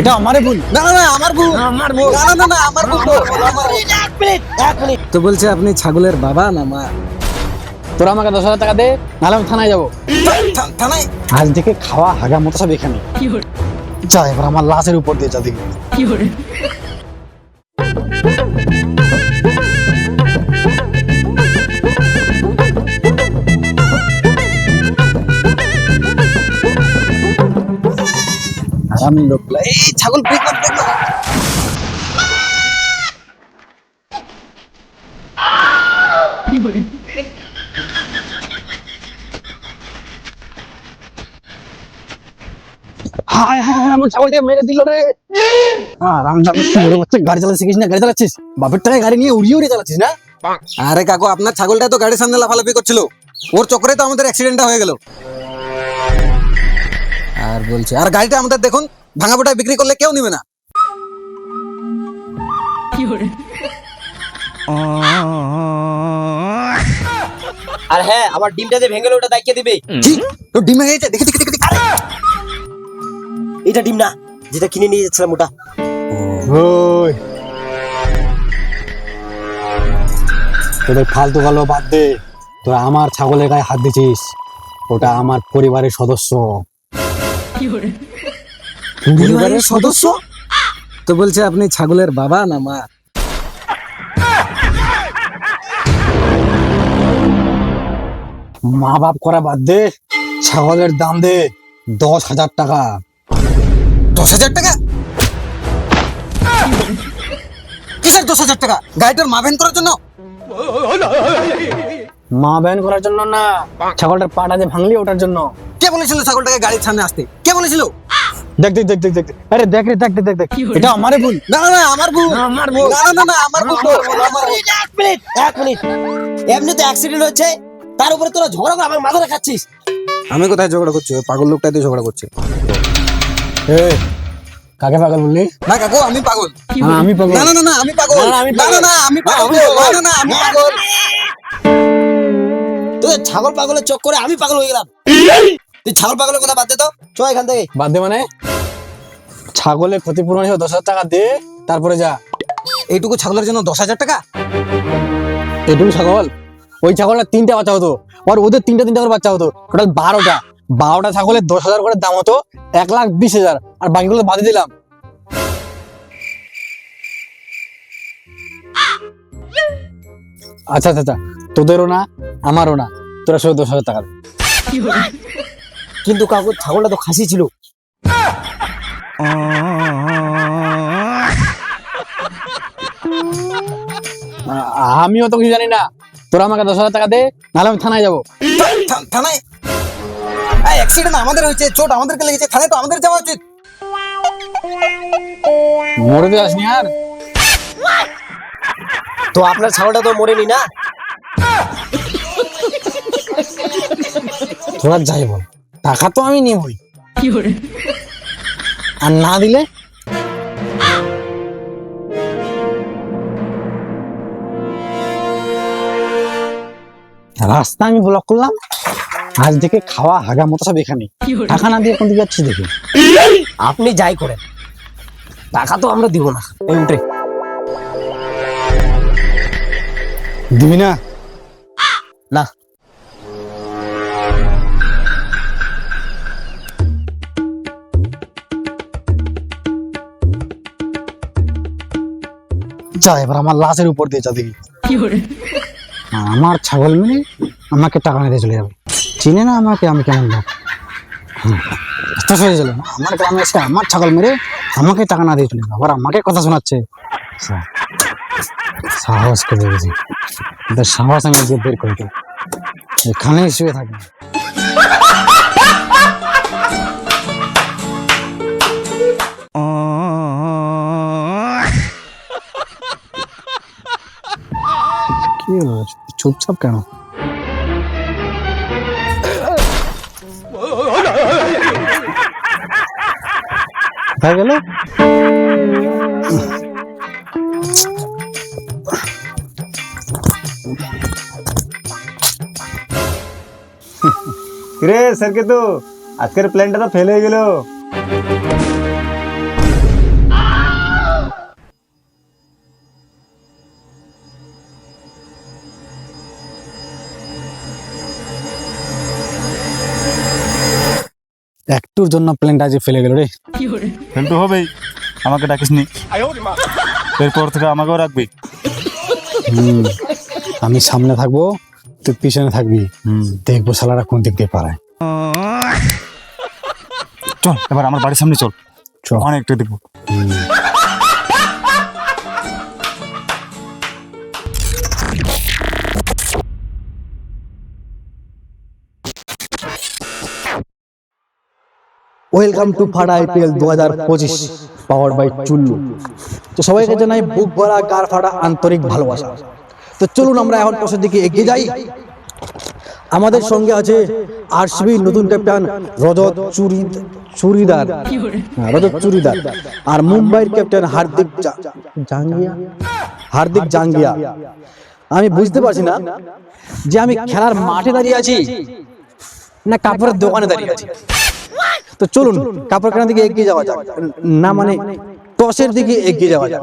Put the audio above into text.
এটা আমারে ভুল। না না না আমার ভুল। আমার ভুল। না না না আমার ভুল এক মিনিট এক মিনিট। তো বলছে আপনি ছাগলের বাবা না মা? তোরা আমাকে দশ হাজার টাকা দে নাহলে আমি থানায় যাব। থানায়? আজ থেকে খাওয়া হাগা মতো সব এখানে। যা এবার আমার লাশের উপর দিয়ে যা দেখি আমি এই ছাগল দেখলাম হায় হায় হায়, আমার ছাগলটাকে মেরে দিল রে। হ্যাঁ রামজান কি বড় বাচ্চা গাড়ি চালাতে শিখিস না গাড়ি চালাচ্ছিস? বাপের টাকায় গাড়ি নিয়ে উড়িয়ে উড়িয়ে চালাচ্ছিস না? আরে কাকু আপনার ছাগলটা তো গাড়ির সামনে লাফালাফি করছিল। ওর চক্করে তো আমাদের অ্যাক্সিডেন্টটা হয়ে গেল। আর বলছে আর গাড়িটা আমাদের দেখুন ভাঙা পোটায় বিক্রি করলে কেউ নিবে না। আর হ্যাঁ আমার ডিমটা যে ভেঙে ওটা দায়িত্ব দিবে। তো ডিমে গেছে দেখি দেখি দেখি দেখি। এটা ডিম না যেটা কিনে নিয়ে যাচ্ছিলাম ওটা। ওই। তোদের ফালতু গেল বাদ দে তোরা আমার ছাগলের গায়ে হাত দিছিস ওটা আমার পরিবারের সদস্য। পরিবারের সদস্য? তো বলছে আপনি ছাগলের বাবা না মা? মা বাপ করা বাদ দে ছাগলের দাম দে দশ হাজার টাকা। দশ হাজার টাকা? কিসের দশ হাজার টাকা? গাড়িটার মাভেন করার জন্য? মা ব্যান করার জন্য না ছাগলটার পাটা যে ভাঙলি ওটার জন্য কে বলেছিল ছাগলটাকে গাড়ির সামনে আসতে কে বলেছিল দেখ দেখ দেখ দেখ। আরে দেখ রে দেখ দেখ দেখ এটা আমারে ভুল না না না আমার ভুল আমার ভুল। না না না আমার ভুল আমার এক মিনিট এক মিনিট এমনি তো অ্যাক্সিডেন্ট হচ্ছে তার উপরে তোরা ঝগড়া করে আমার মাথা খাচ্ছিস আমি কোথায় ঝগড়া করছি পাগল লোকটাই তো ঝগড়া করছে এ কাকে পাগল বললি না কাকু আমি পাগল না, আমি পাগল না না না আমি পাগল না, না, আমি না না না আমি পাগল পাগল। না না আমি পাগল তোদের ছাগল পাগলের চক্করে আমি পাগল হয়ে গেলাম। তুই ছাগল পাগলের কথা বাদ দে তো। চ এখান থেকে। বাদ দে মানে? ছাগলের ক্ষতিপূরণ হিসেবে দশ হাজার টাকা দে তারপরে যা। এইটুকু ছাগলের জন্য দশ হাজার টাকা? এটুকু ছাগল? ওই ছাগলটা তিনটা বাচ্চা হতো। আর ওদের তিনটা তিনটা করে বাচ্চা হতো। টোটাল বারোটা। বারোটা ছাগলের দশ হাজার করে দাম হতো এক লাখ বিশ হাজার। আর বাকিগুলো বাদে দিলাম। আচ্ছা আচ্ছা আচ্ছা। তোদেরও না? আমারও না তোরা শুধু দশ হাজার টাকা দে। কিন্তু কাকু ছাগলটা তো খাসি ছিল। আমিও তো কিছু জানি না। তোরা আমাকে দশ হাজার টাকা দে নাহলে আমি থানায় যাব। থানায়? অ্যাক্সিডেন্ট আমাদের হয়েছে চোট আমাদেরকে লেগেছে থানায় তো আমাদের যাওয়া উচিত। মরে তো আসনি আর। তো আপনার ছাগলটা তো মরেনি না? তোরা যাই বল টাকা তো আমি নিবই। আর না দিলে? রাস্তা আমি ব্লক করলাম। আজ থেকে খাওয়া হাগা মতো সব এখানে। টাকা না দিয়ে কোন দিকে যাচ্ছিস দেখি। আপনি যাই করেন। টাকা তো আমরা দিব না। এই উঠে। দিবি না? না। যা এবার আমার লাশের উপর দিয়ে যা দেখি। আমার ছাগল মেরে আমাকে টাকা নিতে চলে যাবে। চিনে না আমাকে আমি কেমন লোক? হুম, হয়ে গেল। আমার গ্রামে এসে আমার ছাগল মেরে আমাকে টাকা না দিয়ে চলে যাবে আবার আমাকে কথা শোনাচ্ছে। সাহস করে এদের সাহস আমি যে বের করে দেবো। এখানে শুয়ে থাকবে। কি হলো? চুপচাপ কেন কোথায় গেল রে স্যারকে তো আজকের প্ল্যানটা তো ফেল হয়ে গেল একটুর জন্য প্ল্যানটা আজ ফেলে গেল রে। ফেল তো হবেই। আমাকে ডাকিস নি। এরপর থেকে আমাকেও রাখবি। হুম, আমি সামনে থাকব তুই পিছনে থাকবি। দেখব শালারা কোন দিক দিয়ে পারায় চল এবার আমার বাড়ির সামনে চল। চল। অনেকটা দেখব। ওয়েলকাম টু ফাড়া আইপিএল দু হাজার পঁচিশ পাওয়ার বাই চুল্লু তো সবাইকে জানাই বুক ভরা গার ফাড়া আন্তরিক ভালোবাসা। তো চলুন আমরা এখন টসের দিকে এগিয়ে যাই। আমাদের সঙ্গে আছে আরসিবি নতুন ক্যাপ্টেন রজত চুরি চুরিদার। হ্যাঁ, রজত চুরিদার। আর মুম্বাইয়ের ক্যাপ্টেন হার্দিক জাঙ্গিয়া। হার্দিক জাঙ্গিয়া। আমি বুঝতে পারছি না যে আমি খেলার মাঠে দাঁড়িয়ে আছি না কাপড়ের দোকানে দাঁড়িয়ে আছি। তো চলুন কাপড় কেনার দিকে এগিয়ে যাওয়া যাক। না মানে টসের দিকে এগিয়ে যাওয়া যাক।